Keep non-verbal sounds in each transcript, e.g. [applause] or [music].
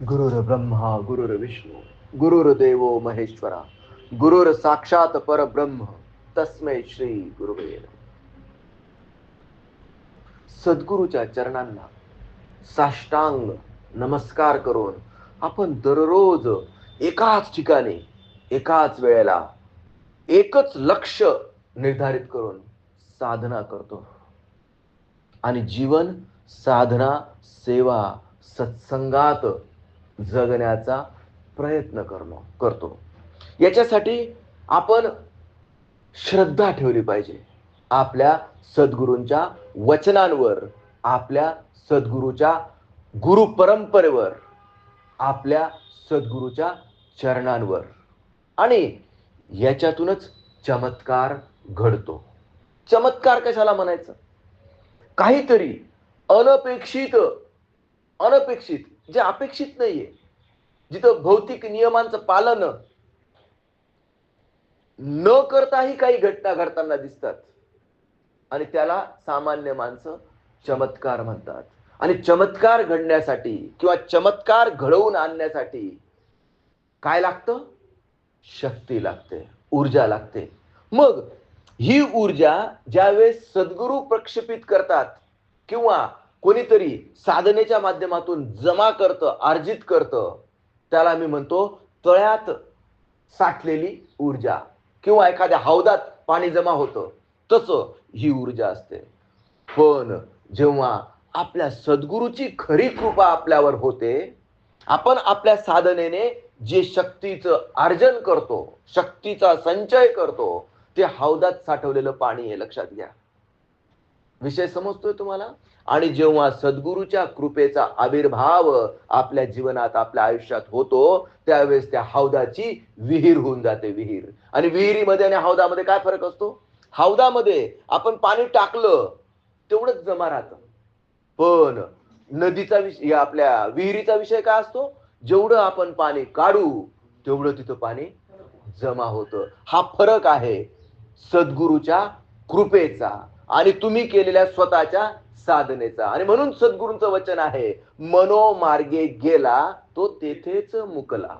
गुरुर ब्रह्मा गुरुर विष्णू गुरुर देवो महेश्वरा गुरुर साक्षात परब्रह्म तस्मै श्री गुरुवे सद्गुरूच्या चरणांना साष्टांग नमस्कार करून आपण दररोज एकाच ठिकाणी एकाच वेळेला एकच लक्ष निर्धारित करून साधना करतो. आणि जीवन साधना सेवा सत्संगात जगण्याचा प्रयत्न करणं करतो. याच्यासाठी आपण श्रद्धा ठेवली पाहिजे. आपल्या सद्गुरूंच्या वचनांवर आपल्या सद्गुरूच्या गुरु परंपरेवर आपल्या सद्गुरूच्या चरणांवर. आणि याच्यातूनच चमत्कार घडतो. चमत्कार कशाला म्हणायचं? काहीतरी अनपेक्षित अनपेक्षित जे अपेक्षित नाहीये. जिथं भौतिक नियमांचं पालन न करताही काही घटना घडताना दिसतात. आणि त्याला सामान्य माणसं चमत्कार म्हणतात. आणि चमत्कार घडण्यासाठी किंवा चमत्कार घडवून आणण्यासाठी काय लागतं? शक्ती लागते ऊर्जा लागते. मग ही ऊर्जा ज्यावेळेस सद्गुरू प्रक्षेपित करतात किंवा कोणीतरी साधनेच्या माध्यमातून जमा करतं अर्जित करतं त्याला मी म्हणतो तळ्यात साठलेली ऊर्जा किंवा एखाद्या हौदात पाणी जमा होतं तसं ही ऊर्जा असते. पण जेव्हा आपल्या सद्गुरूची खरी कृपा आपल्यावर होते आपण आपल्या साधनेने जे शक्तीचं अर्जन करतो शक्तीचा संचय करतो ते हौदात साठवलेलं पाणी आहे लक्षात घ्या. विषय समजतोय तुम्हाला? आणि जेव्हा सद्गुरूच्या कृपेचा आविर्भाव आपल्या जीवनात आपल्या आयुष्यात होतो त्यावेळेस त्या हौदाची विहीर होऊन जाते विहीर. आणि विहिरीमध्ये आणि हौदामध्ये काय फरक असतो? हौदामध्ये आपण पाणी टाकलं तेवढंच जमा राहतं. पण नदीचा विषय आपल्या विहिरीचा विषय काय असतो? जेवढं आपण पाणी काढू तेवढं तिथं पाणी जमा होतं. हा फरक आहे सद्गुरूच्या कृपेचा. आणि तुम्ही केलेल्या स्वतःच्या साधनेचा. आणि म्हणून सद्गुरूंचं वचन आहे मनोमार्गे गेला तो तेथेच मुकला.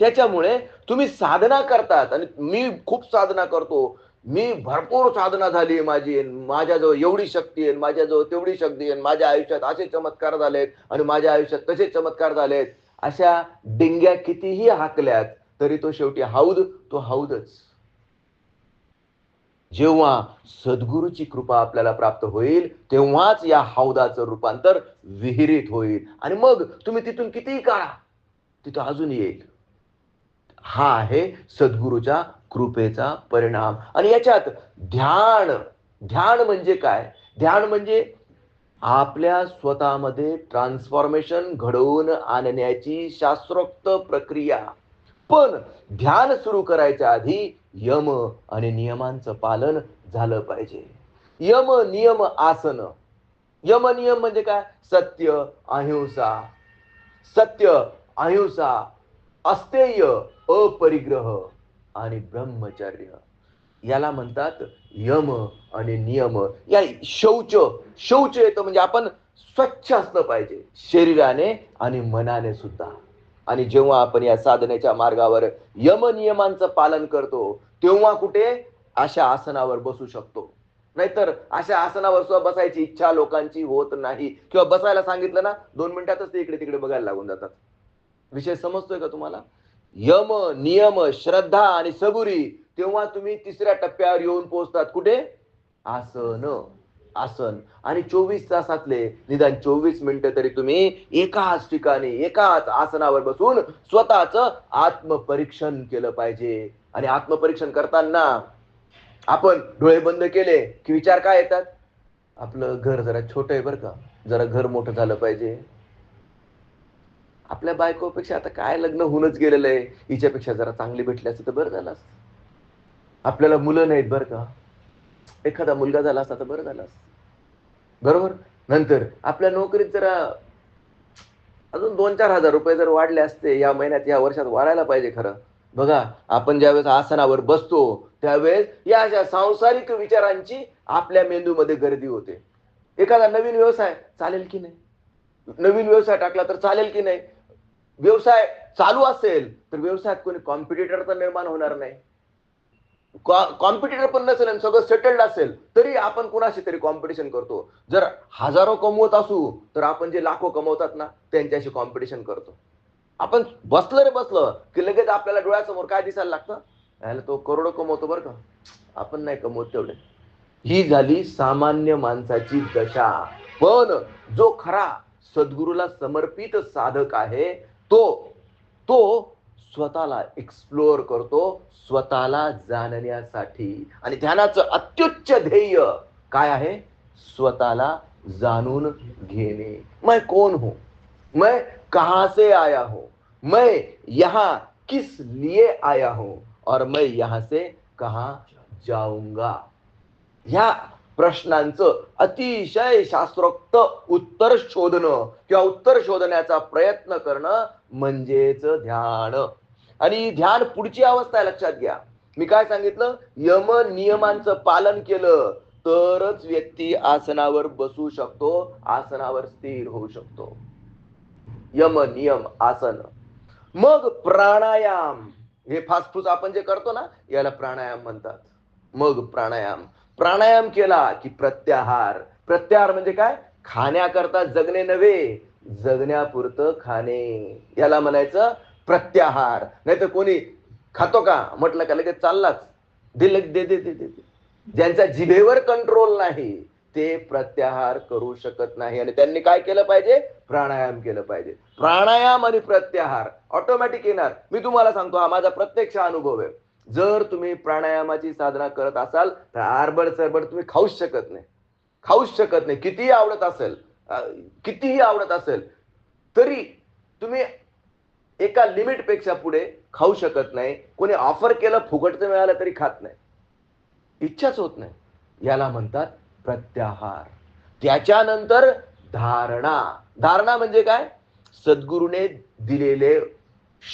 त्याच्यामुळे तुम्ही साधना करतात. आणि मी खूप साधना करतो. मी भरपूर साधना झाली माझी. माझ्याजवळ एवढी शक्ती आहे माझ्याजवळ तेवढी शक्ती आहे माझ्या आयुष्यात असे चमत्कार झालेत आणि माझ्या आयुष्यात तसे चमत्कार झालेत. अशा डिंग्या कितीही हाकल्यात तरी तो शेवटी हौद तो हौदच जेव्हा सद्गुरूची कृपा आपल्याला प्राप्त होईल तेव्हाच या हौदाचं रूपांतर विहिरीत होईल. आणि मग तुम्ही तिथून कितीही काढा तिथं अजून येईल. हा आहे सद्गुरूच्या कृपेचा परिणाम. आणि याच्यात ध्यान ध्यान म्हणजे काय? ध्यान म्हणजे आपल्या स्वतःमध्ये ट्रान्सफॉर्मेशन घडवून आणण्याची शास्त्रोक्त प्रक्रिया. पण ध्यान सुरू करायच्या आधी यम आणि नियमांचं पालन झालं पाहिजे. यम नियम आसन. यम नियम म्हणजे काय? सत्य अहिंसा. सत्य अहिंसा. अस्तेय अपरिग्रह. आणि ब्रह्मचर्य. याला म्हणतात यम आणि नियम. या शौच शौच येतं म्हणजे आपण स्वच्छ असलं पाहिजे. शरीराने आणि मनाने सुद्धा. आणि जेव्हा आपण या साधनेच्या मार्गावर यम नियमांचं पालन करतो तेव्हा कुठे? अशा आसनावर बसू शकतो. नाहीतर अशा आसनावर सुद्धा बसायची इच्छा लोकांची होत नाही. किंवा बसायला सांगितलं ना दोन मिनिटातच ते इकडे तिकडे बघायला लागून जातात. विषय समजतोय का तुम्हाला? यम नियम श्रद्धा आणि सबुरी तेव्हा तुम्ही तिसऱ्या टप्प्यावर येऊन पोहोचतात. कुठे? आसन. आसन. आणि चोवीस तासातले निदान चोवीस मिनिटं तरी तुम्ही एकाच ठिकाणी एकाच आसनावर बसून स्वतःच आत्मपरीक्षण केलं पाहिजे. आणि आत्मपरीक्षण करताना आपण डोळे बंद केले की विचार काय येतात? आपलं घर जरा छोट आहे बरं का. जरा घर मोठं झालं पाहिजे. आपल्या बायकोपेक्षा आता काय लग्न होऊनच गेलेलं आहे? हिच्यापेक्षा जरा चांगली भेटली असती तर बरं झालं असतं. आपल्याला मुलं नाहीत बरं का. एखादा मुलगा झाला असता तर बरं झाला बरोबर? नंतर आपल्या नोकरीत जरा अजून दोन चार हजार रुपये जर वाढले असते या महिन्यात या वर्षात वाढायला पाहिजे खरं. बघा आपण ज्यावेळेस आसनावर बसतो त्यावेळेस या अशा सांसारिक विचारांची आपल्या मेंदूमध्ये गर्दी होते. एखादा नवीन व्यवसाय चालेल की नाही? नवीन व्यवसाय टाकला तर चालेल की नाही? व्यवसाय चालू असेल तर व्यवसायात कोणी कॉम्पिटिटर तर निर्माण होणार नाही. कॉम्पिटिटर पण नसेल आणि सगळं सेटल्ड असेल तरी आपण कुणाशी तरी कॉम्पिटिशन करतो. जर हजारो कमवत असू तर आपण जे लाखो कमवतात ना त्यांच्याशी कॉम्पिटिशन करतो. आपण बसलं रे बसलं की लगेच आपल्याला डोळ्यासमोर काय दिसायला लागतं? याला तो करोडो कमवतो बरं का. आपण नाही कमवत तेवढे. ही झाली सामान्य माणसाची दशा. पण जो खरा सद्गुरूला समर्पित साधक आहे तो तो स्वतःला एक्सप्लोअर करतो स्वतःला जाणण्यासाठी. आणि ध्यानाचं अत्युच्च ध्येय काय आहे? स्वतःला जाणून घेणे. मैं कोण हूं? मैं कहां से आया हूं? मैं यहां किस लिए आया हूं? और मैं यहाँ से कहा जाऊंगा? ह्या प्रश्नांचं अतिशय शास्त्रोक्त उत्तर शोधणं किंवा उत्तर शोधण्याचा प्रयत्न करणं म्हणजेच ध्यान. आणि ध्यान पुढची अवस्था आहे लक्षात घ्या. मी काय सांगितलं? यम नियमांचं पालन केलं तरच व्यक्ती आसनावर बसू शकतो आसनावर स्थिर होऊ शकतो. यम नियम आसन. मग प्राणायाम. हे फासफूस आपण जे करतो ना याला प्राणायाम म्हणतात. मग प्राणायाम. प्राणायाम केला की प्रत्याहार. प्रत्याहार म्हणजे काय? खाण्याकरता जगणे नव्हे जगण्यापुरतं खाणे. याला म्हणायचं प्रत्याहार. नाहीतर कोणी खातो का? म्हटलं का लगेच चाललाच. दे दे दे दे दे. ज्यांचा जिभेवर कंट्रोल नाही ते प्रत्याहार करू शकत नाही. आणि त्यांनी काय केलं पाहिजे? प्राणायाम केलं पाहिजे. प्राणायाम आणि प्रत्याहार ऑटोमॅटिक येणार. मी तुम्हाला सांगतो हा माझा प्रत्यक्ष अनुभव आहे. जर तुम्ही प्राणायामाची साधना करत असाल तर आरबड सरबड तुम्ही खाऊच शकत नाही. खाऊच शकत नाही. कितीही आवडत असेल कितीही आवडत असेल तरी तुम्ही एका लिमिटपेक्षा पुढे खाऊ शकत नाही. कोणी ऑफर केलं फुकटचं मिळालं तरी खात नाही. इच्छाच होत नाही. याला म्हणतात प्रत्याहार. त्याच्यानंतर धारणा. धारणा म्हणजे काय? सद्गुरूने दिलेले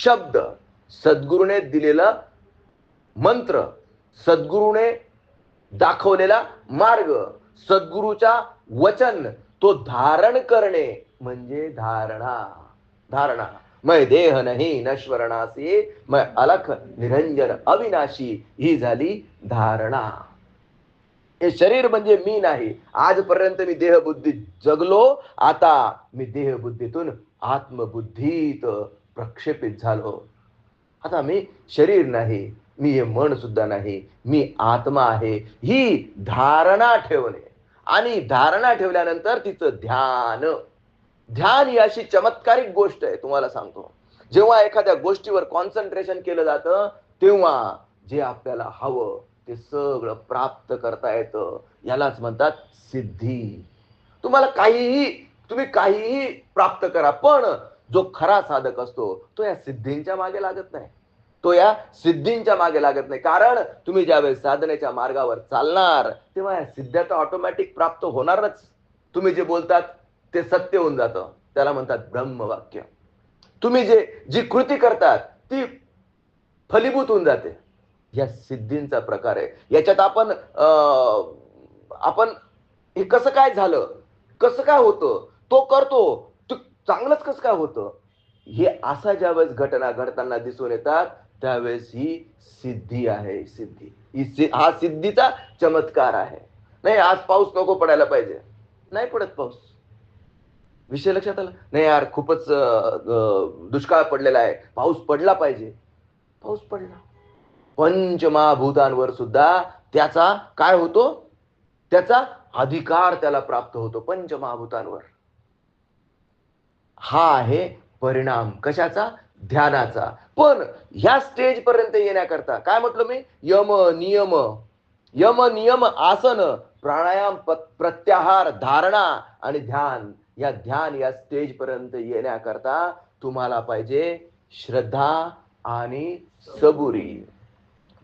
शब्द सद्गुरूने दिलेलं मंत्र सद्गुरूने दाखवलेला मार्ग सद्गुरूचा वचन तो धारण करणे म्हणजे धारणा. धारणा. मै देह नाही नश्वरणासी मै अलख निरंजन अविनाशी ही झाली धारणा. हे शरीर म्हणजे मी नाही. आजपर्यंत मी देहबुद्धी जगलो आता मी देहबुद्धीतून आत्मबुद्धीत प्रक्षेपित झालो. आता मी शरीर नाही मी हे मन सुद्धा नाही मी आत्मा आहे ही धारणा ठेवणे. आणि धारणा ठेवल्यानंतर तिचं ध्यान. ध्यान ही अशी चमत्कारिक गोष्ट आहे तुम्हाला सांगतो. जेव्हा एखाद्या गोष्टीवर कॉन्सन्ट्रेशन केलं जातं तेव्हा जे आपल्याला हवं ते सगळं प्राप्त करता येतं. यालाच म्हणतात सिद्धी. तुम्हाला काहीही तुम्ही काहीही प्राप्त करा पण जो खरा साधक असतो तो या सिद्धींच्या मागे लागत नाही. तो या सिद्धींच्या मागे लागत नाही. कारण तुम्ही ज्यावेळेस साधनेच्या मार्गावर चालणार तेव्हा या सिद्ध्या तर ऑटोमॅटिक प्राप्त होणारच. तुम्ही जे बोलतात ते सत्य होऊन जातं. त्याला म्हणतात ब्रह्मवाक्य. तुम्ही जे जी कृती करतात ती फलीभूत होऊन जाते. या सिद्धींचा प्रकार आहे. याच्यात आपण अं, आपण हे कसं काय झालं? कसं काय होतं? तो करतो. तो चांगलंच कसं काय होतं? हे असा ज्यावेळेस घटना घडताना दिसून येतात त्यावेळेस ही सिद्धी आहे. सिद्धी. ही हा सिद्धीचा चमत्कार आहे. नाही आज पाऊस नको पडायला पाहिजे. नाही पडत पाऊस. विषय लक्षात आला? नाही यार खूपच दुष्काळ पडलेला आहे. पाऊस पडला पाहिजे. पाऊस पडला. पंचमहाभूतांवर सुद्धा त्याचा काय होतो? त्याचा अधिकार त्याला प्राप्त होतो पंचमहाभूतांवर. हा आहे परिणाम. कशाचा? ध्यानाचा. पण ह्या स्टेज पर्यंत येण्याकरता काय म्हटलं मी? यम नियम. यम नियम आसन. प्राणायाम प्रत्याहार धारणा आणि ध्यान. या ध्यान या स्टेज पर्यंत येण्याकरता तुम्हाला पाहिजे श्रद्धा आणि सबुरी.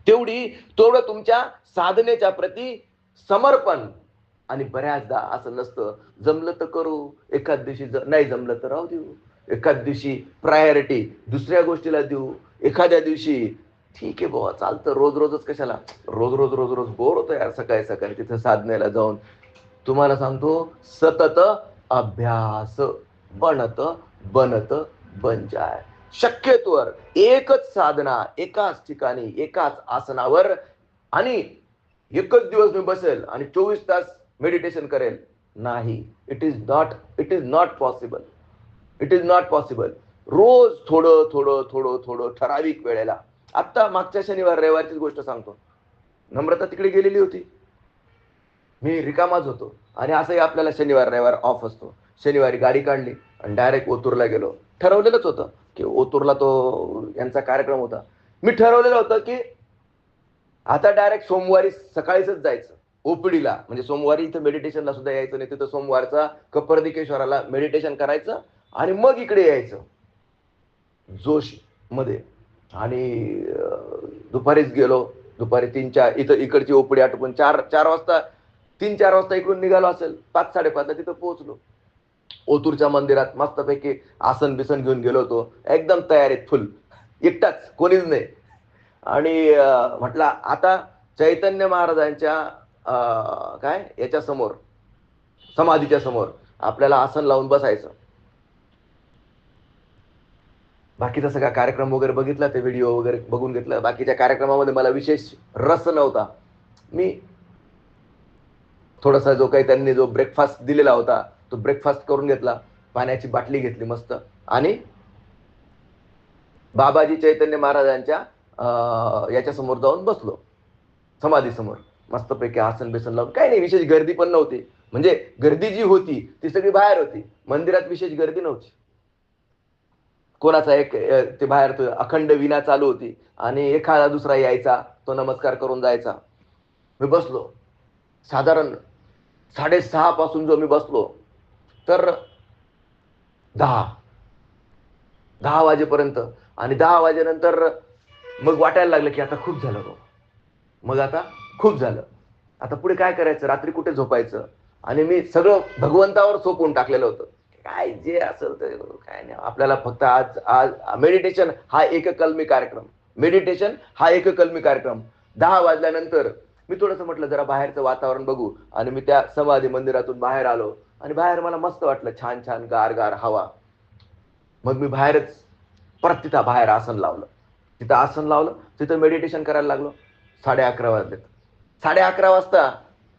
तेवढी तेवढं तुमच्या साधनेच्या प्रती समर्पण. आणि बऱ्याचदा असं नसतं जमलं तर करू एखाद दिवशी नाही जमलं तर राहू देऊ. एखाद दिवशी प्रायोरिटी दुसऱ्या गोष्टीला देऊ. एखाद्या दिवशी ठीक आहे बाबा चालतं रोज रोजच कशाला? रोज रोज रोज रोज बोर होतो यार सकाळी सकाळी तिथं साधनेला जाऊन. तुम्हाला सांगतो सतत अभ्यास बनत बनत बन जाय. शक्यतोवर एकच साधना एकाच ठिकाणी एकाच आसनावर आणि एकच दिवस मी बसेल आणि चोवीस तास मेडिटेशन करेल. नाही. It is not it is not possible it is not possible रोज थोडं थोडं थोडं थोडं ठराविक वेळेला. आत्ता मागच्या शनिवार रविवारचीच गोष्ट सांगतो. नम्रता तिकडे गेलेली होती. मी रिकामाच होतो. आणि असंही आपल्याला शनिवार रविवार ऑफ असतो. शनिवारी गाडी काढली आणि डायरेक्ट ओतूरला गेलो. ठरवलेलंच होतं की ओतूरला तो यांचा कार्यक्रम होता. मी ठरवलेलं होतं की आता डायरेक्ट सोमवारी सकाळीच जायचं. ओपीडीला. म्हणजे सोमवारी इथं मेडिटेशनला सुद्धा यायचं नाही. तिथं सोमवारचा कपर्दिकेश्वराला मेडिटेशन करायचं आणि मग इकडे यायचं. जोशमध्ये आणि दुपारीच गेलो. दुपारी तीन चार इथं इकडची ओपडी आटोपून चार चार वाजता तीन चार वाजता इकडून निघालो असेल पाच साडेपाचला तिथं पोहोचलो. ओतूरच्या मंदिरात मस्तपैकी आसन बिसन घेऊन गेलो होतो. एकदम तयारीत फुल. एकटाच कोणीच नाही. आणि म्हटला आता चैतन्य महाराजांच्या अं, काय? याच्या समोर समाधीच्या समोर आपल्याला आसन लावून बसायचं. बाकीचा सगळा कार्यक्रम वगैरे बघितला ते व्हिडिओ वगैरे बघून घेतलं. बाकीच्या कार्यक्रमामध्ये मला विशेष रस नव्हता. मी थोडासा जो काही त्यांनी जो ब्रेकफास्ट दिलेला होता तो ब्रेकफास्ट करून घेतला. पाण्याची बाटली घेतली मस्त. आणि बाबाजी चैतन्य महाराजांच्या अं, याच्या समोर जाऊन बसलो. समाधी समोर मस्तपैकी आसन बेसन लावून. काही नाही विशेष गर्दी पण नव्हती. म्हणजे गर्दी जी होती ती सगळी बाहेर होती. मंदिरात विशेष गर्दी नव्हती. कोणाचा एक ते बाहेर अखंड विना चालू होती. आणि एखादा दुसरा यायचा तो नमस्कार करून जायचा. मी बसलो. साधारण साडेसहा पासून जो मी बसलो तर दहा. दहा वाजेपर्यंत. आणि दहा वाजेनंतर मग वाटायला लागलं की आता खूप झालं बाबा. मग आता खूप झालं. आता पुढे काय करायचं? रात्री कुठे झोपायचं? आणि मी सगळं भगवंतावर सोपवून टाकलेलं होतं. काय जे असेल ते काय नाही. आपल्याला फक्त आज आज मेडिटेशन हा एककल्मी कार्यक्रम. मेडिटेशन हा एककल्मी कार्यक्रम. दहा वाजल्यानंतर मी थोडंसं म्हटलं जरा बाहेरचं वातावरण बघू. आणि मी त्या समाधी मंदिरातून बाहेर आलो. आणि बाहेर मला मस्त वाटलं छान छान गार गार हवा. मग मी बाहेरच परत तिथं बाहेर आसन लावलं. तिथं आसन लावलं तिथं मेडिटेशन करायला लागलो. साडे अकरा वाजलेत. साडे अकरा वाजता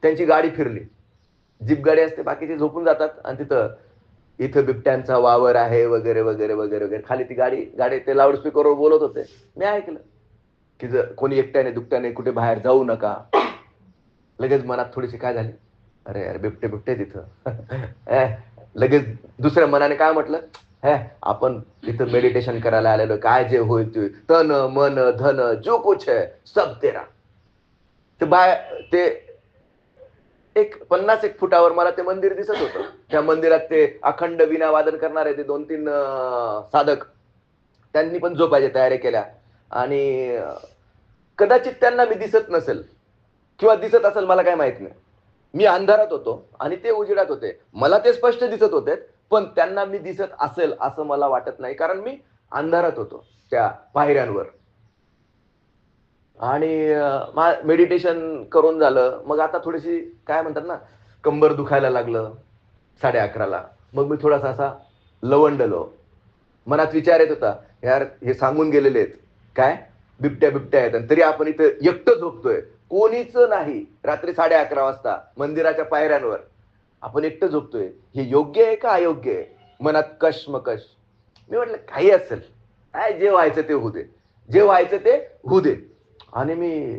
त्यांची गाडी फिरली. जीप गाडी असते बाकीचे झोपून जातात. आणि तिथं इथं बिबट्यांचा वावर आहे वगैरे वगैरे वगैरे वगैरे. खाली ती गाडी गाडी ते लाऊडस्पीकरवर बोलत होते. मी ऐकलं. की जर कोणी एकट्याने दुकट्याने कुठे बाहेर जाऊ नका. लगेच मनात थोडीशी काय झाली? अरे यार बिबटे बिबटे तिथं. [laughs] लगेच दुसऱ्या मनाने काय म्हटलं? हे आपण इथं मेडिटेशन करायला आलेलो काय जे होईल ते तन मन धन जो कुछ है सब तेरा. ते बाय ते एक पन्नास एक फुटावर मला ते मंदिर दिसत होतं. त्या मंदिरात ते अखंड विना वादन करणारे ते दोन तीन साधक त्यांनी पण झोपायच्या तयारी केल्या. आणि कदाचित त्यांना मी दिसत नसेल. किंवा दिसत असेल मला काय माहीत नाही. मी अंधारात होतो आणि ते उजेडात होते. मला ते स्पष्ट दिसत होते पण त्यांना मी दिसत असेल असं मला वाटत नाही कारण मी अंधारात होतो त्या पायऱ्यांवर. आणि मेडिटेशन करून झालं. मग आता थोडीशी काय म्हणतात ना कंबर दुखायला लागलं साडे अकराला. मग मी थोडासा असा लवंडलो. मनात विचार येत होता यार हे सांगून गेलेले आहेत. काय? बिबट्या बिबट्या आहेत. आणि तरी आपण इथं एकटं झोपतोय. कोणीच नाही. रात्री साडे अकरा वाजता मंदिराच्या पायऱ्यांवर आपण एकटं झोपतोय. हे योग्य आहे का अयोग्य आहे? मनात कशमकश. मी म्हटलं काही असेल. काय जे व्हायचं ते होऊ दे. जे व्हायचं ते होऊ दे. आणि मी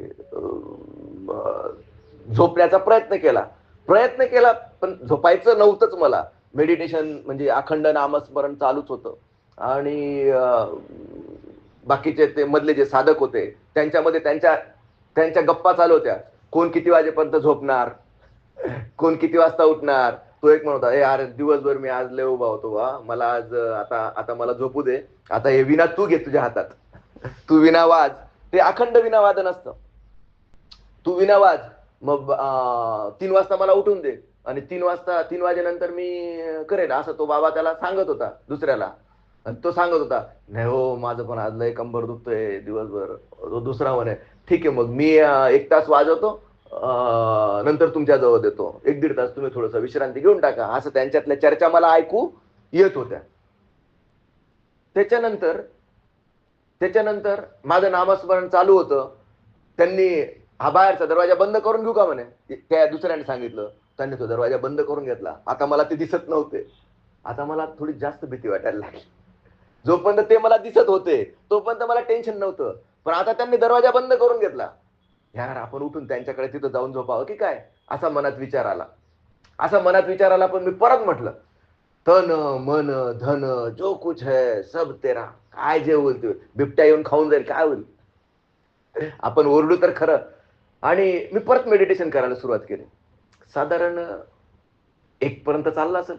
झोपण्याचा प्रयत्न केला. प्रयत्न केला पण झोपायचं नव्हतंच मला. मेडिटेशन म्हणजे अखंड नामस्मरण चालूच होतं. आणि बाकीचे ते मधले जे साधक होते त्यांच्यामध्ये त्यांच्या त्यांच्या गप्पा चालू होत्या. कोण किती वाजेपर्यंत झोपणार? कोण किती वाजता उठणार? तो एक म्हणत होता अरे दिवसभर मी आज लय उभा होतो बा. मला आज आता आता मला झोपू दे. आता हे विना तू घे तुझ्या हातात. तू विना वाज. ते अखंड विना वादन असतं. तू विना वाज मग तीन वाजता मला उठून दे. आणि तीन वाजता तीन वाजेनंतर मी करेन. असं तो बाबा त्याला सांगत होता दुसऱ्याला. आणि तो सांगत होता नाही हो माझं पण आज लय कंबर दुखतोय दिवसभर. तो दुसरा म्हणे ठीक आहे मग मी एक तास वाजवतो नंतर तुमच्या जवळ देतो. एक दीड तास तुम्ही थोडस विश्रांती घेऊन टाका. असं त्यांच्यातल्या चर्चा मला ऐकू येत होत्या. त्याच्यानंतर त्याच्यानंतर माझं नामस्मरण चालू होतं. त्यांनी हा बाहेरचा दरवाजा बंद करून घेऊ का? म्हणे. त्या दुसऱ्याने सांगितलं त्यांनी तो दरवाजा बंद करून घेतला. आता मला ते दिसत नव्हते. आता मला थोडी जास्त भीती वाटायला लागली. जोपर्यंत ते मला दिसत होते तोपर्यंत मला टेन्शन नव्हतं. पण आता त्यांनी दरवाजा बंद करून घेतला. यार आपण उठून त्यांच्याकडे तिथं जाऊन झोपावं की काय? असा मनात विचार आला. असा मनात विचार आला पण मी परत म्हटलं तन मन धन जो कुछ है सब तेरा. काय जे होईल ते बिबट्या येऊन खाऊन जाईल काय होईल? आपण ओरडू तर खरं. आणि मी परत मेडिटेशन करायला सुरुवात केली. साधारण एक पर्यंत चालला असेल.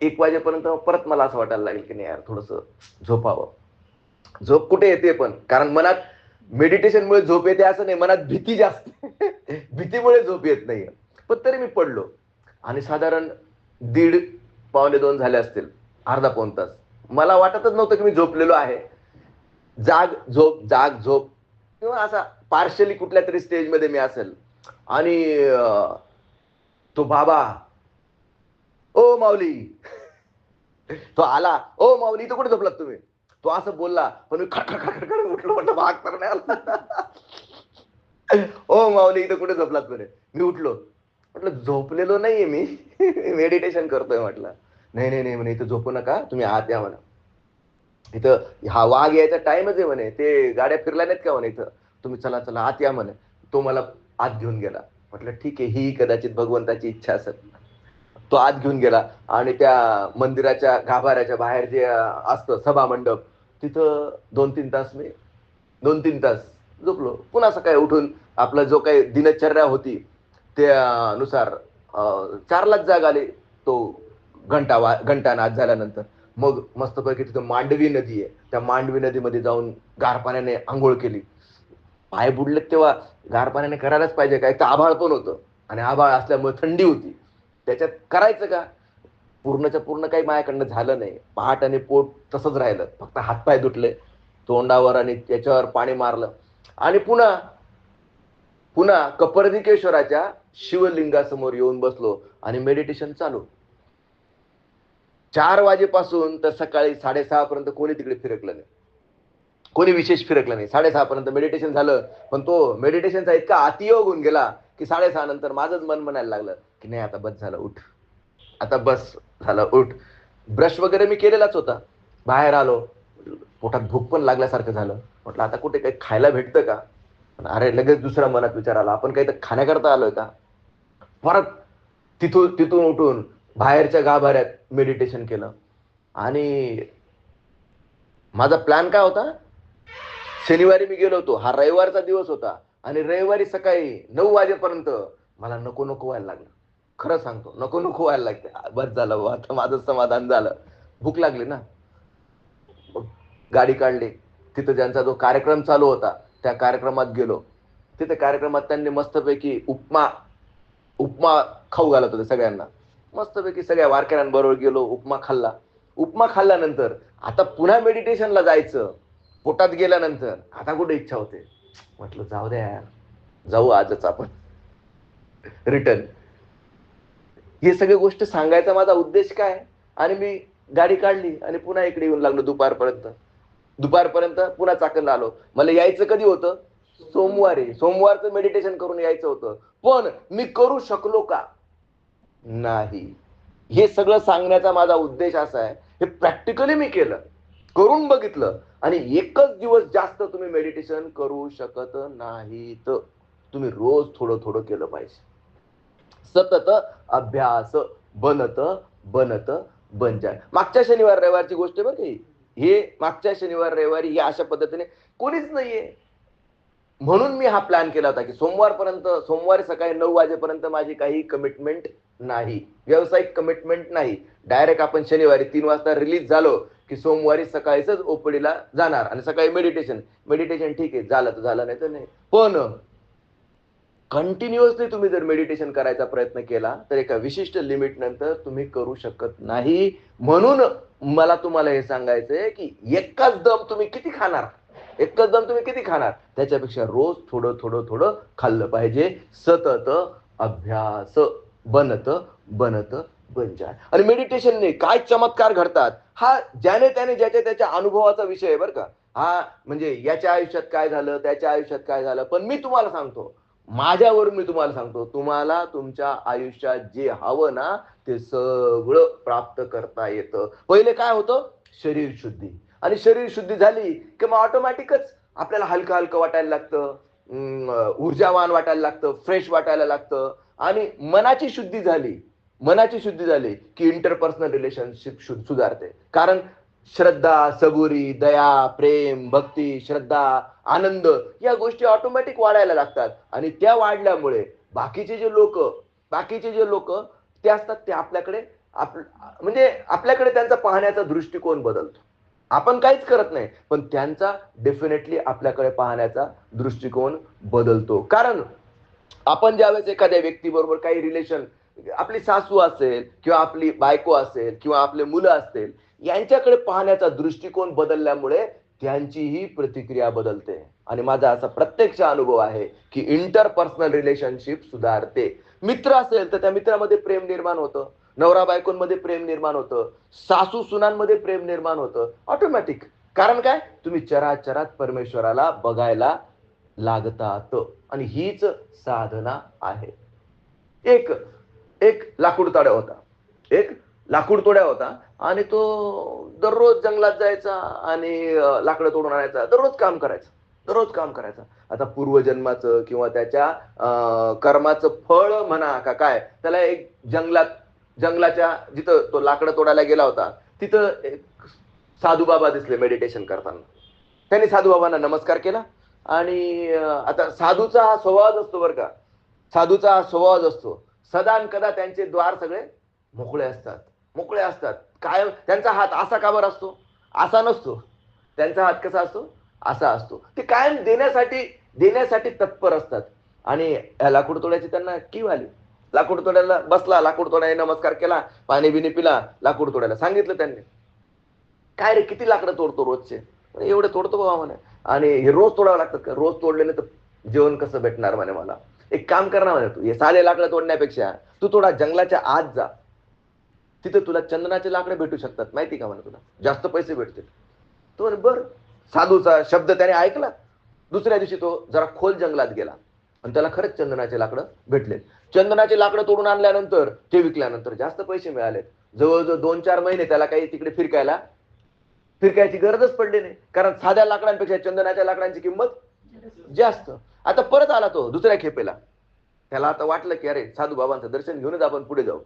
एक वाजेपर्यंत परत मला असं वाटायला लागेल की नाही यार थोडस झोपावं. झोप कुठे येते पण? कारण मनात मेडिटेशनमुळे झोप येते असं नाही मनात भीती जास्त [laughs] भीतीमुळे झोप येत नाही पण तरी मी पडलो. आणि साधारण दीड पावणे दोन झाले असतील अर्धा पाऊन तास. मला वाटतच नव्हतं की मी झोपलेलो आहे. जाग झोप जाग झोप. किंवा असा पार्शली कुठल्या तरी स्टेजमध्ये मी असेल. आणि तो बाबा ओ माऊली. तो आला. ओ माऊली इथं कुठे झोपलात तुम्ही? तो असं बोलला पण मी खट खडखड उठलो म्हटलं भाग तर नाही आला. ओ माऊली इथं कुठे झोपलात म्हणे मी उठलो. म्हटलं झोपलेलो नाहीये मी. मेडिटेशन करतोय म्हटलं. नाही नाही नाही म्हणे इथं झोपू नका. तुम्ही आत या म्हणा. इथं हा वाघ यायचा टाइमच आहे म्हणे. ते गाड्या फिरल्या नाहीत का म्हणे इथं? तुम्ही चला चला आत या म्हणे. तो मला आत घेऊन गेला. म्हटलं ठीक आहे ही कदाचित भगवंताची इच्छा असेल. तो आत घेऊन गेला. आणि त्या मंदिराच्या गाभाऱ्याच्या बाहेर जे असतं सभा मंडप तिथं दोन तीन तास मी दोन तीन तास झोपलो. पुन्हा सकाळी उठून आपलं जो काही दिनचर्या होती त्यानुसार चारलाच जाग आली. तो घंटा वा घंटा नाच झाल्यानंतर. मग मस्तपैकी तिथं मांडवी नदी आहे. त्या मांडवी नदीमध्ये जाऊन गार पाण्याने आंघोळ केली. पाय बुडलेत तेव्हा गार पाण्याने करायलाच पाहिजे काय? तर आभाळ पण होतं. आणि आभाळ असल्यामुळे थंडी होती. त्याच्यात करायचं का? पूर्णच्या पूर्ण काही माझ्याकडनं झालं नाही. पहाट आणि पोट तसंच राहिलं. फक्त हातपाय दुटले तोंडावर आणि त्याच्यावर पाणी मारलं. आणि पुन्हा पुन्हा कपर्दिकेश्वराच्या शिवलिंगासमोर येऊन बसलो आणि मेडिटेशन चालू. चार वाजेपासून तर सकाळी साडेसहा पर्यंत कोणी तिकडे फिरकलं नाही. कोणी विशेष फिरकलं नाही. साडेसहा पर्यंत मेडिटेशन झालं. पण तो मेडिटेशनचा इतका अतियोग होऊन गेला की साडेसहा नंतर माझंच मन म्हणायला लागलं. की नाही आता बस झालं उठ. आता बस झालं उठ. ब्रश वगैरे मी केलेलाच होता. बाहेर आलो. पोटात भूक पण लागल्यासारखं झालं. म्हटलं आता कुठे काही खायला भेटतं का? अरे लगेच दुसरा मनात विचार आला. आपण काही तर खाण्याकरता आलोय का? परत तिथून तिथून उठून बाहेरच्या गाभाऱ्यात मेडिटेशन केलं. आणि माझा प्लॅन काय होता? शनिवारी मी गेलो होतो. हा रविवारचा दिवस होता. आणि रविवारी सकाळी नऊ वाजेपर्यंत मला नको नको व्हायला लागलं. खरं सांगतो नको नको व्हायला लागते. बस झालं बुवा, आता माझं समाधान झालं. भूक लागली ना. गाडी काढली. तिथं ज्यांचा जो कार्यक्रम चालू होता त्या कार्यक्रमात गेलो. तिथे कार्यक्रमात त्यांनी मस्तपैकी उपमा उपमा खाऊ घालत होते सगळ्यांना. मस्तपैकी सगळ्या वारकऱ्यांबरोबर गेलो उपमा खाल्ला. उपमा खाल्ल्यानंतर आता पुन्हा मेडिटेशनला जायचं. पोटात गेल्यानंतर आता कुठे इच्छा होते? म्हटलं जाऊ द्या यार. जाऊ आजच आपण. रिटर्न हे सगळी गोष्ट सांगायचा माझा उद्देश काय? आणि मी गाडी काढली आणि पुन्हा इकडे येऊन लागलो दुपारपर्यंत. दुपारपर्यंत पुन्हा चाकणला आलो. मला यायचं कधी होतं? सोमवारी. सोमवारचं मेडिटेशन करून यायचं होतं. पण मी करू शकलो का? नाही. हे सगळं सांगण्याचा माझा उद्देश असा आहे. हे प्रॅक्टिकली मी केलं. करून बघितलं. आणि एकच दिवस जास्त तुम्ही मेडिटेशन करू शकत नाहीत. तुम्ही रोज थोडं थोडं केलं पाहिजे. सतत अभ्यास बनत बनत बनजाय मागच्या शनिवार रविवारची गोष्ट बरं काही हे. मागच्या शनिवार रविवारी हे अशा पद्धतीने कोणीच नाहीये. म्हणून मी हा प्लॅन केला होता की सोमवारपर्यंत सोमवारी सकाळी नऊ वाजेपर्यंत माझी काही कमिटमेंट नाही. व्यावसायिक कमिटमेंट नाही. डायरेक्ट आपण शनिवारी तीन वाजता रिलीज झालो की सोमवारी सकाळीच ओपडीला जाणार. आणि सकाळी मेडिटेशन मेडिटेशन ठीक आहे. झालं तर झालं नाही तर नाही. पण कंटिन्युअसली तुम्ही जर मेडिटेशन करायचा प्रयत्न केला तर एका विशिष्ट लिमिट नंतर तुम्ही करू शकत नाही. म्हणून मला तुम्हाला हे सांगायचंय की एकाच दम तुम्ही किती खाणार? एकच दम तुम्ही किती खाणार? त्याच्यापेक्षा रोज थोडं थोडं थोडं खाल्लं पाहिजे. सतत अभ्यास बनत बनत बनजाय आणि मेडिटेशनने काय चमत्कार घडतात? हा ज्याने त्याने ज्याच्या त्याच्या अनुभवाचा विषय आहे बरं का. हा म्हणजे याच्या आयुष्यात काय झालं त्याच्या आयुष्यात काय झालं पण मी तुम्हाला सांगतो माझ्यावर मी तुम्हाला सांगतो तुम्हाला तुमच्या आयुष्यात जे हवं ना ते सगळं प्राप्त करता येतं. पहिले काय होतं? शरीर शुद्धी. आणि शरीर शुद्धी झाली की मग ऑटोमॅटिकच आपल्याला हलकं हलकं वाटायला लागतं ऊर्जावान वाटायला लागतं फ्रेश वाटायला लागतं. आणि मनाची शुद्धी झाली मनाची शुद्धी झाली की इंटरपर्सनल रिलेशनशिप सुधारते. कारण श्रद्धा सबुरी दया प्रेम भक्ती श्रद्धा आनंद या गोष्टी ऑटोमॅटिक वाढायला लागतात. आणि त्या वाढल्यामुळे बाकीचे जे लोक बाकीचे जे लोक ते असतात ते आपल्याकडे आप म्हणजे आपल्याकडे त्यांचा पाहण्याचा दृष्टिकोन बदलतो. आपण काहीच करत नाही पण त्यांचा डेफिनेटली आपल्याकडे पाहण्याचा दृष्टिकोन बदलतो. कारण आपण ज्यावेळेस एखाद्या व्यक्तीबरोबर काही रिलेशन आपली सासू असेल किंवा आपली बायको असेल किंवा आपले मुलं असतील यांच्याकडे पाहण्याचा दृष्टिकोन बदलल्यामुळे त्यांचीही प्रतिक्रिया बदलते. आणि माझा असा प्रत्यक्ष अनुभव आहे की इंटरपर्सनल रिलेशनशिप सुधारते. मित्र असेल तर त्या मित्रामध्ये प्रेम निर्माण होतं. नवरा बायकोंमध्ये प्रेम निर्माण होतं. सासू सुनांमध्ये प्रेम निर्माण होतं. ऑटोमॅटिक कारण काय? तुम्ही चराचरात परमेश्वराला बघायला लागतात. आणि हीच साधना आहे. एक एक लाकूडतोड्या होता. एक लाकूड तोड्या होता आणि तो दररोज जंगलात जायचा आणि लाकडं तोडून आणायचा. दररोज काम करायचा. दररोज काम करायचा. आता पूर्वजन्माचं किंवा त्याच्या कर्माचं फळ म्हणा का काय त्याला एक जंगलात जंगलाच्या जिथं तो लाकडं तोडायला गेला होता तिथं एक साधू बाबा दिसले मेडिटेशन करताना. त्यांनी साधू बाबांना नमस्कार केला आणि आता साधूचा हा स्वभावच असतो बरं का. साधूचा हा स्वभावच असतो. सदान कदा त्यांचे द्वार सगळे मोकळे असतात. मोकळे असतात. कायम त्यांचा हात असा काबर असतो? असा नसतो. त्यांचा हात कसा असतो? असा असतो. ते कायम देण्यासाठी देण्यासाठी तत्पर असतात. आणि या लाकूड तोड्याची त्यांना कीव आली लाकूड तोड्याला बसला लाकूड तोड्याने नमस्कार केला पाणी बिणी पिला लाकूड तोड्याला सांगितलं त्यांनी. काय रे किती लाकडं तोडतो रोजचे? एवढे तोडतो बाबा म्हणे. आणि हे रोज तोडावं लागतं का? रोज तोडले तर जेवण कसं भेटणार म्हणे मला? एक काम कर ना म्हणे तू. हे साधे लाकडं तोडण्यापेक्षा तू थोडा जंगलाच्या आत जा. तिथे तुला चंदनाचे लाकडे भेटू शकतात. माहिती का म्हणे तुला? जास्त पैसे भेटतील. तो म्हणे बर. साधूचा शब्द त्याने ऐकला. दुसऱ्या दिवशी तो जरा खोल जंगलात गेला. आणि त्याला खरंच चंदनाचे लाकडं भेटले चंदनाचे लाकडं तोडून आणल्यानंतर ते विकल्यानंतर जास्त पैसे मिळालेत. जवळजवळ दोन चार महिने त्याला काही तिकडे फिरकायला फिरकायची गरजच पडली नाही. कारण साध्या लाकडांपेक्षा चंदनाच्या लाकडांची किंमत जास्त. आता परत आला तो दुसऱ्या खेपेला. त्याला आता वाटलं की अरे साधू बाबांचं दर्शन घेऊनच आपण पुढे जाऊ.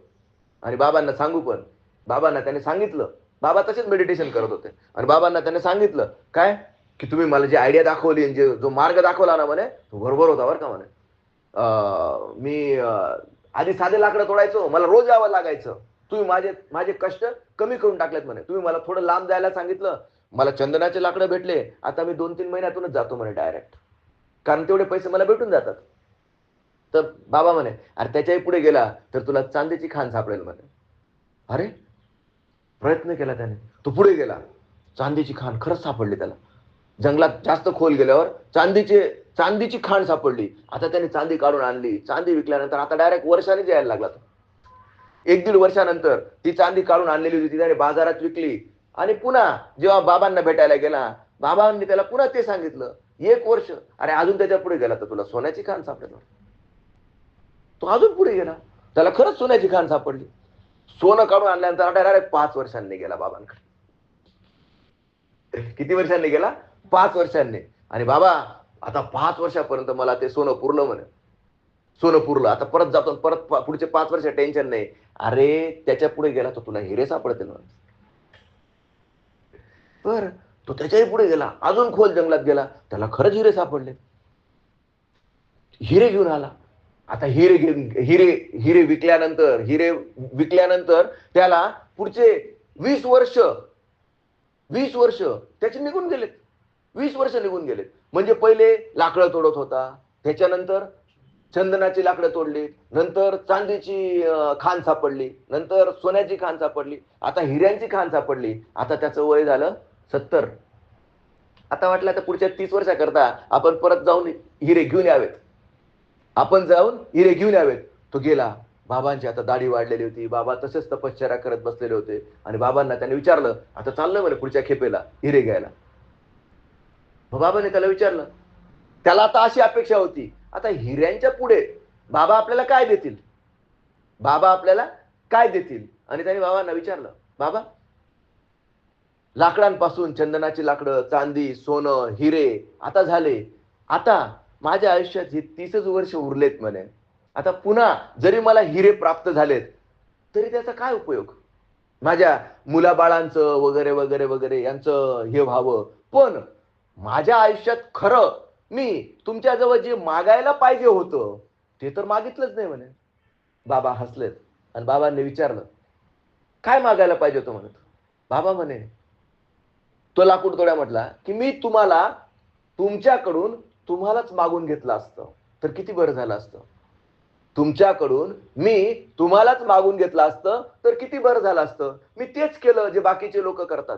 आणि बाबांना सांगू पण बाबांना त्याने सांगितलं. बाबा तसेच मेडिटेशन करत होते. आणि बाबांना त्याने सांगितलं काय? की तुम्ही मला जी आयडिया दाखवली आणि जे जो मार्ग दाखवला ना म्हणे तो बरोबर होता बरं का म्हणे. अं, मी आधी साधे लाकडं तोडायचो मला रोज यावं लागायचं. तुम्ही माझे माझे कष्ट कमी करून टाकलेत म्हणे. तुम्ही मला थोडं लांब जायला सांगितलं. मला चंदनाचे लाकडं भेटले. आता मी दोन तीन महिन्यातूनच जातो म्हणे डायरेक्ट कारण तेवढे पैसे मला भेटून जातात. तर बाबा म्हणे अरे त्याच्याही पुढे गेला तर तुला चांदीची खान सापडेल म्हणे. अरे प्रयत्न केला त्याने. तो पुढे गेला. चांदीची खान खरंच सापडली त्याला. जंगलात जास्त खोल गेल्यावर चांदीचे चांदीची खाण सापडली. आता त्याने चांदी काढून आणली. चांदी विकल्यानंतर आता डायरेक्ट वर्षाने यायला लागला तो. एक दीड वर्षानंतर ती चांदी काढून आणलेली होती. ती त्याने बाजारात विकली. आणि पुन्हा जेव्हा बाबांना भेटायला गेला बाबांनी त्याला पुन्हा ते सांगितलं. एक वर्ष. अरे अजून त्याच्या पुढे गेला तर तुला सोन्याची खाण सापडेल. तो अजून पुढे गेला. त्याला खरंच सोन्याची खाण सापडली. सोनं काढून आणल्यानंतर अरे अरे पाच वर्षांनी गेला बाबांकडे. किती वर्षांनी गेला? पाच वर्षांनी. आणि बाबा आता पाच वर्षापर्यंत मला ते सोनं पुरलं म्हणे. सोनं पुरलं. आता परत जातो परत पुढचे पाच वर्ष टेन्शन नाही. अरे त्याच्या पुढे गेला तर तुला हिरे सापडतील म्हणे. बर. तो त्याच्याही पुढे गेला अजून खोल जंगलात गेला त्याला खरंच हिरे सापडले. हिरे घेऊन आला. आता हिरे घेऊन हिरे हिरे विकल्यानंतर हिरे विकल्यानंतर त्याला पुढचे वीस वर्ष वीस वर्ष त्याचे निघून गेलेत. वीस वर्ष निघून गेलेत. म्हणजे पहिले लाकडं तोडत होता. त्याच्यानंतर चंदनाची लाकडं तोडली. नंतर चांदीची खाण सापडली. नंतर सोन्याची खाण सापडली. आता हिऱ्यांची खाण सापडली. आता त्याचं वय झालं सत्तर. आता वाटलं आता पुढच्या तीस वर्षाकरता आपण परत जाऊन हिरे घेऊन यावेत. आपण जाऊन हिरे घेऊन यावेत. तो गेला. बाबांची आता दाढी वाढलेली होती. बाबा तसेच तपश्चर्या करत बसलेले होते. आणि बाबांना त्याने विचारलं आता चाललं म्हणे पुढच्या खेपेला हिरे घ्यायला. मग बाबाने त्याला विचारलं. त्याला आता अशी अपेक्षा होती. आता हिऱ्यांच्या पुढे बाबा आपल्याला काय देतील? बाबा आपल्याला काय देतील? आणि त्याने बाबांना विचारलं बाबा लाकडांपासून चंदनाची लाकडं चांदी सोनं हिरे आता झाले. आता माझ्या आयुष्यात हे तीसच वर्ष उरलेत म्हणे. आता पुन्हा जरी मला हिरे प्राप्त झालेत तरी त्याचा काय उपयोग? माझ्या मुलाबाळांचं वगैरे वगैरे वगैरे यांचं हे व्हावं. पण माझ्या आयुष्यात खरं मी तुमच्याजवळ जे मागायला पाहिजे होतं ते तर मागितलंच नाही म्हणे. बाबा हसलेत आणि बाबांनी विचारलं काय मागायला पाहिजे होतं? म्हणत बाबा म्हणे तो लाकूड तोड्या म्हटला की मी तुम्हाला तुमच्याकडून तुम्हालाच मागून घेतलं असतं. तर किती बरं झालं असतं? तुमच्याकडून मी तुम्हालाच मागून घेतलं असतं तर किती बरं झालं असतं? मी तेच केलं जे बाकीचे लोक करतात.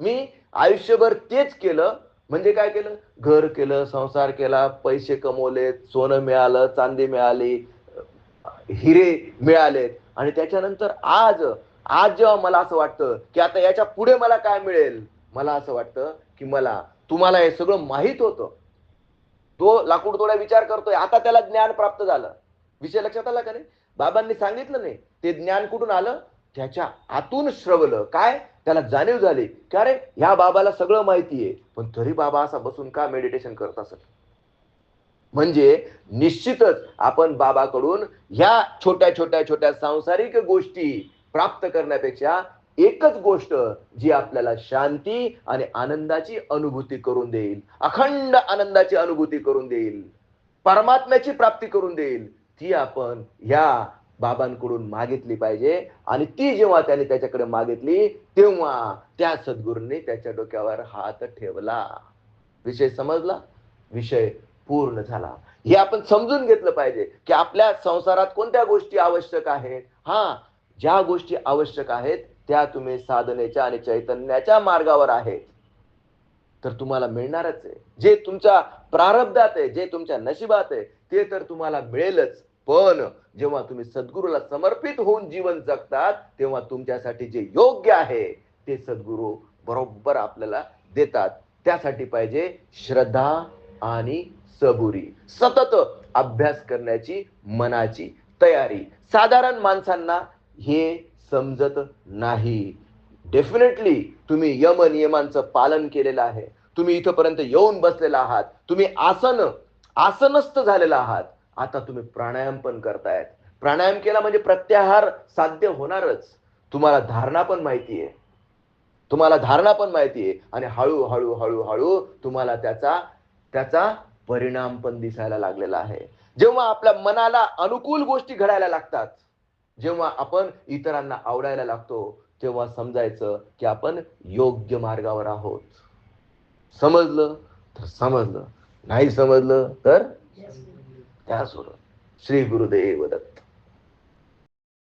मी आयुष्यभर तेच केलं. म्हणजे काय केलं? घर केलं संसार केला पैसे कमवले सोनं मिळालं चांदी मिळाली हिरे मिळालेत आणि त्याच्यानंतर आज आज जेव्हा मला असं वाटतं की आता याच्यापुढे मला काय मिळेल? मला असं वाटतं की मला तुम्हाला हे सगळं माहीत होतं. तो लाकूड थोडा विचार करतोय. आता त्याला ज्ञान प्राप्त झालं. विषय लक्षात आला का नाही? बाबांनी सांगितलं नाही. ते ज्ञान कुठून आलं? त्याच्या आतून श्रवलं. काय? त्याला जाणीव झाली की अरे ह्या बाबाला सगळं माहिती आहे. पण तरी बाबा असा बसून का मेडिटेशन करत असत? म्हणजे निश्चितच आपण बाबाकडून ह्या छोट्या छोट्या छोट्या सांसारिक गोष्टी प्राप्त करण्यापेक्षा एकच गोष्ट जी आपल्याला शांती आणि आनंदाची अनुभूती करून देईल. अखंड आनंदाची अनुभूती करून देईल. परमात्म्याची प्राप्ती करून देईल. ती आपण ह्या बाबांकडून मागितली पाहिजे. आणि ती जेव्हा त्याने त्याच्याकडे मागितली तेव्हा त्या सद्गुरूंनी त्याच्या डोक्यावर हात ठेवला. विषय समजला? विषय पूर्ण झाला. हे आपण समजून घेतलं पाहिजे की आपल्या संसारात कोणत्या गोष्टी आवश्यक आहेत? हा ज्या गोष्टी आवश्यक आहेत त्या तुम्ही साधनेच्या आणि चैतन्याच्या मार्गावर आहेत. तर तुम्हाला मिळणारच आहे. जे तुमच्या प्रारब्धात आहे जे तुमच्या नशिबात आहे ते तर तुम्हाला मिळेलच. पण जेव्हा तुम्ही सद्गुरूला समर्पित होऊन जीवन जगतात तेव्हा तुमच्यासाठी जे योग्य आहे ते सद्गुरू बरोबर आपल्याला देतात. त्यासाठी पाहिजे श्रद्धा आणि सबुरी. सतत अभ्यास करण्याची मनाची तयारी. साधारण माणसांना हे समजत नाही. डेफिनेटली तुम्ही यम नियमांचं पालन केलेलं आहे. तुम्ही इथपर्यंत येऊन बसलेला आहात. तुम्ही आसन आसनस्थ झालेला आहात. आता तुम्ही प्राणायाम पण करतायत. प्राणायाम केला म्हणजे प्रत्याहार साध्य होणारच. तुम्हाला धारणा पण माहिती आहे. तुम्हाला धारणा पण माहिती आहे. आणि हळू हळू हळू हळू तुम्हाला त्याचा त्याचा परिणाम पण दिसायला लागलेला आहे. जेव्हा आपल्या मनाला अनुकूल गोष्टी घडायला लागतात जेव्हा आपण इतरांना आवडायला लागतो तेव्हा समजायचं की आपण योग्य मार्गावर आहोत. समजलं? तर समजलं. नाही समजलं तर त्यासोबत श्री गुरुदेव दत्त.